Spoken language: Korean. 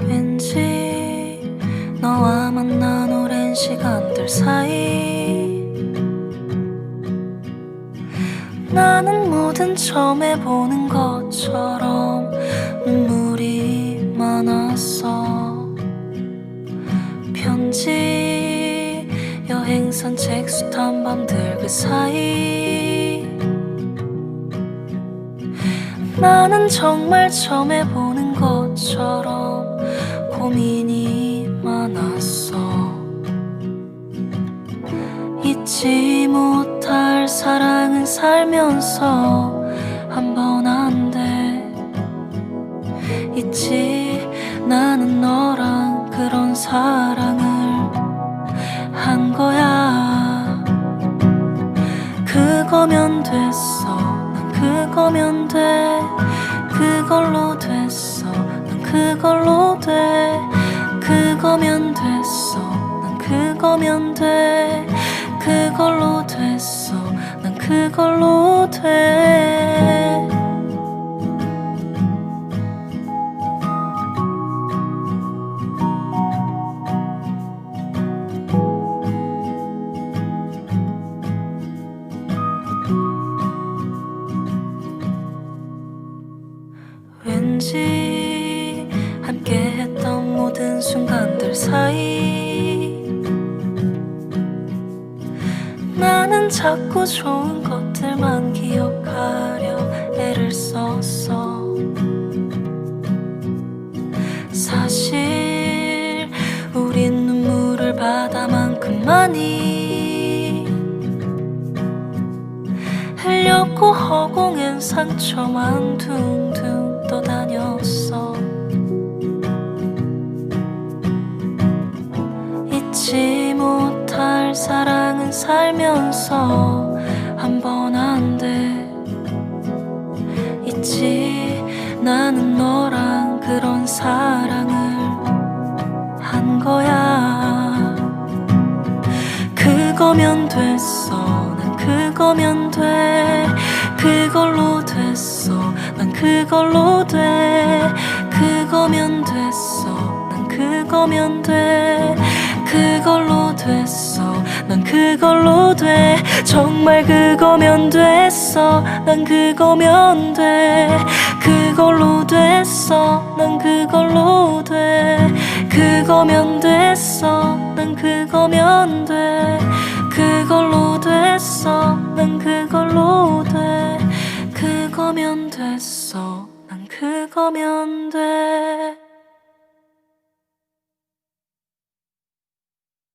왠지 너와 만난 오랜 시간들 사이 나는 모든 처음 해보는 것처럼 눈물이 많았어 편지 여행선 책수탄 밤들 그 사이 나는 정말 처음 해보는 것처럼 고민이 많았어. 잊지 못할 사랑은 살면서 한 번 안 돼. 있지 나는 너랑 그런 사랑을 한 거야. 그거면 됐어. 난 그거면 돼. 그걸로 됐어. 난 그걸로 돼. 그거면 됐어. 난 그거면 돼. 그걸로 됐어. 난 그걸로 돼. 왠지 사이. 나는 자꾸 좋은 것들만 기억하려 애를 썼어. 사실 우린 눈물을 바다만큼 많이 흘렸고 허공엔 상처만 둥둥 떠다녔어 잊지 못할 사랑은 살면서 한 번 안 돼. 있지 나는 너랑 그런 사랑을 한 거야. 그거면 됐어. 난 그거면 돼. 그걸로 됐어. 난 그걸로 돼. 그거면 됐어. 난 그거면 돼 그걸로 됐어. 난 그걸로 돼. 정말 그거면 됐어. 난 그거면 돼. 그걸로 됐어. 난 그걸로 돼. 그거면 됐어. 난 그거면 돼. 그걸로 됐어. 난 그걸로 돼. 그거면 됐어. 난 그거면 돼